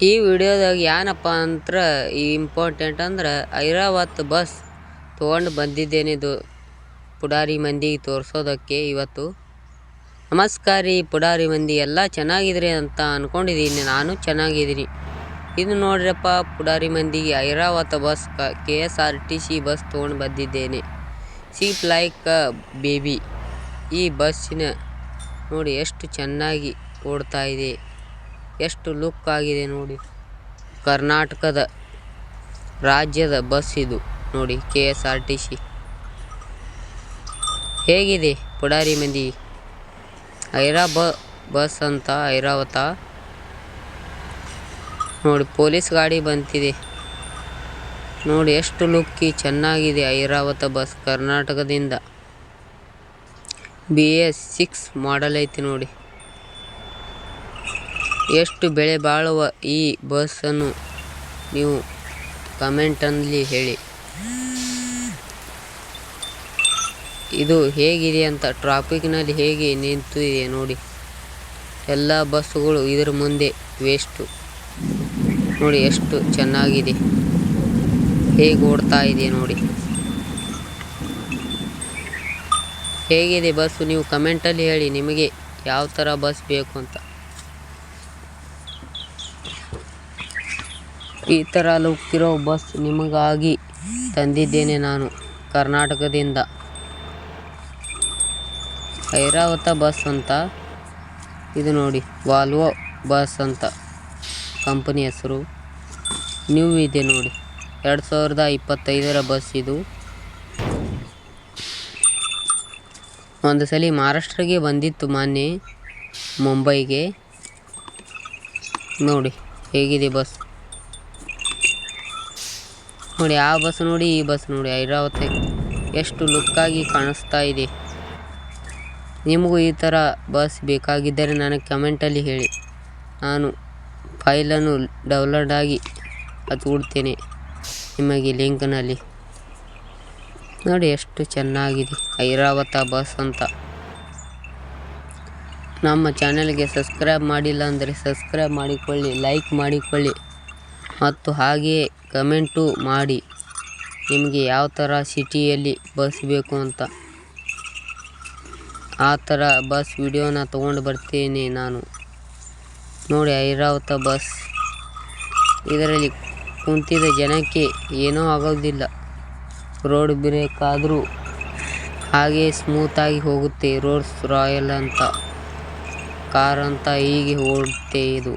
ಈ ವಿಡಿಯೋದಾಗ ಏನಪ್ಪ ಅಂತ್ರ ಇಂಪಾರ್ಟೆಂಟ್ ಅಂದ್ರೆ ಐರಾವತ್ ಬಸ್ ತೊಗೊಂಡು ಬಂದಿದ್ದೇನೆ ಇದು ಪುಡಾರಿ ಮಂದಿಗೆ ತೋರಿಸೋದಕ್ಕೆ ಇವತ್ತು. ನಮಸ್ಕಾರ ರೀ ಪುಡಾರಿ ಮಂದಿ, ಎಲ್ಲ ಚೆನ್ನಾಗಿದ್ರಿ ಅಂತ ಅಂದ್ಕೊಂಡಿದ್ದೀನಿ ನಾನು ಚೆನ್ನಾಗಿದ್ದೀನಿ ಇದು ನೋಡ್ರಪ್ಪ, ಪುಡಾರಿ ಮಂದಿಗೆ Airavat bus, K S R T C bus ತೊಗೊಂಡು ಬಂದಿದ್ದೇನೆ. Sleep like baby. ಈ ಬಸ್ಸಿನ ನೋಡಿ ಎಷ್ಟು ಚೆನ್ನಾಗಿ ಓಡ್ತಾ ಇದೆ. ಎಷ್ಟು ಲುಕ್ ಆಗಿದೆ ನೋಡಿ. ಕರ್ನಾಟಕದ ರಾಜ್ಯದ ಬಸ್ ಇದು ನೋಡಿ, K S R T C. ಹೇಗಿದೆ ಪುಡಾರಿ ಮಂದಿ? ಐರಾ ಬ, ಬಸ್ ಅಂತ ಐರಾವತ ನೋಡಿ, ಪೊಲೀಸ್ ಗಾಡಿ ಬಂತಿದೆ. ನೋಡಿ, ಎಷ್ಟು ಲುಕ್ಕಿ ಚೆನ್ನಾಗಿದೆ ಐರಾವತ ಬಸ್ ಕರ್ನಾಟಕದಿಂದ. ಬಿ ಎಸ್ ಸಿಕ್ಸ್ ಮಾಡಲ್ ಐತಿ ನೋಡಿ. ಎಷ್ಟು ಬೆಲೆ ಬಾಳುವ ಈ ಬಸ್ಸನ್ನು ನೀವು ಕಮೆಂಟಲ್ಲಿ ಹೇಳಿ. ಇದು ಹೇಗಿದೆ ಅಂತ ಟ್ರಾಫಿಕ್ನಲ್ಲಿ ಹೇಗೆ ನಿಂತಿದೆ ನೋಡಿ. ಎಲ್ಲ ಬಸ್ಸುಗಳು ಇದರ ಮುಂದೆ ವೇಸ್ಟು. ನೋಡಿ ಎಷ್ಟು ಚೆನ್ನಾಗಿದೆ. ಹೇಗೆ ಓಡ್ತಾ ಇದೆ ನೋಡಿ. ಹೇಗಿದೆ ಬಸ್ಸು ನೀವು ಕಮೆಂಟಲ್ಲಿ ಹೇಳಿ, ನಿಮಗೆ ಯಾವ ಥರ ಬಸ್ ಬೇಕು ಅಂತ. ಈ ಥರ ಇರೋ ಬಸ್ ನಿಮಗಾಗಿ ತಂದಿದ್ದೇನೆ ನಾನು ಕರ್ನಾಟಕದಿಂದ. ಐರಾವತ ಬಸ್ ಅಂತ. ಇದು ನೋಡಿ, ವಾಲ್ವೋ ಬಸ್ ಅಂತ ಕಂಪನಿ ಹೆಸರು. ನ್ಯೂ ಇದೆ ನೋಡಿ. ಎರಡು ಸಾವಿರದ ಇಪ್ಪತ್ತೈದರ ಬಸ್ ಇದು. ಒಂದು ಸಲ ಮಹಾರಾಷ್ಟ್ರಗೆ ಬಂದಿತ್ತು ಮೊನ್ನೆ, ಮುಂಬೈಗೆ. ನೋಡಿ, ಹೇಗಿದೆ ಬಸ್. ನೋಡಿ, ಆ ಬಸ್ ನೋಡಿ, ಈ ಬಸ್ ನೋಡಿ, ಐರಾವತ. ಎಷ್ಟು ಲುಕ್ಕಾಗಿ ಕಾಣಿಸ್ತಾ ಇದೆ. ನಿಮಗೂ ಈ ಥರ ಬಸ್ ಬೇಕಾಗಿದ್ದರೆ ನನಗೆ ಕಮೆಂಟಲ್ಲಿ ಹೇಳಿ. ನಾನು ಫೈಲನ್ನು ಡೌನ್ಲೋಡ್ ಆಗಿ ಹಚ್ಕೊಡ್ತೇನೆ ನಿಮಗೆ ಲಿಂಕ್ನಲ್ಲಿ. ನೋಡಿ, ಎಷ್ಟು ಚೆನ್ನಾಗಿದೆ ಐರಾವತ ಬಸ್ ಅಂತ. ನಮ್ಮ ಚಾನಲ್ಗೆ ಸಬ್ಸ್ಕ್ರೈಬ್ ಮಾಡಿಲ್ಲ ಅಂದರೆ ಸಬ್ಸ್ಕ್ರೈಬ್ ಮಾಡಿಕೊಳ್ಳಿ, ಲೈಕ್ ಮಾಡಿಕೊಳ್ಳಿ. ಮತ್ತು ಹಾಗೆಯೇ ಕಮೆಂಟು ಮಾಡಿ. ನಿಮಗೆ ಯಾವ ಥರ ಸಿಟಿಯಲ್ಲಿ ಬಸ್ ಬೇಕು ಅಂತ. ಆ ಥರ ಬಸ್ ವಿಡಿಯೋನ ತೊಗೊಂಡು ಬರ್ತೀನಿ ನಾನು. ನೋಡಿ, ಐರಾವತ ಬಸ್. ಇದರಲ್ಲಿ ಕುಂತಿದ ಜನಕ್ಕೆ ಏನೂ ಆಗೋದಿಲ್ಲ. ರೋಡ್ ಬ್ರೇಕ್ ಆದರೂ ಹಾಗೆ ಸ್ಮೂತಾಗಿ ಹೋಗುತ್ತೆ ರೋಡ್ಸ್ ರಾಯಲ್ ಅಂತ. ಕಾರ್ ಅಂತ ಹೀಗೆ ಓಡುತ್ತೆ ಇದು.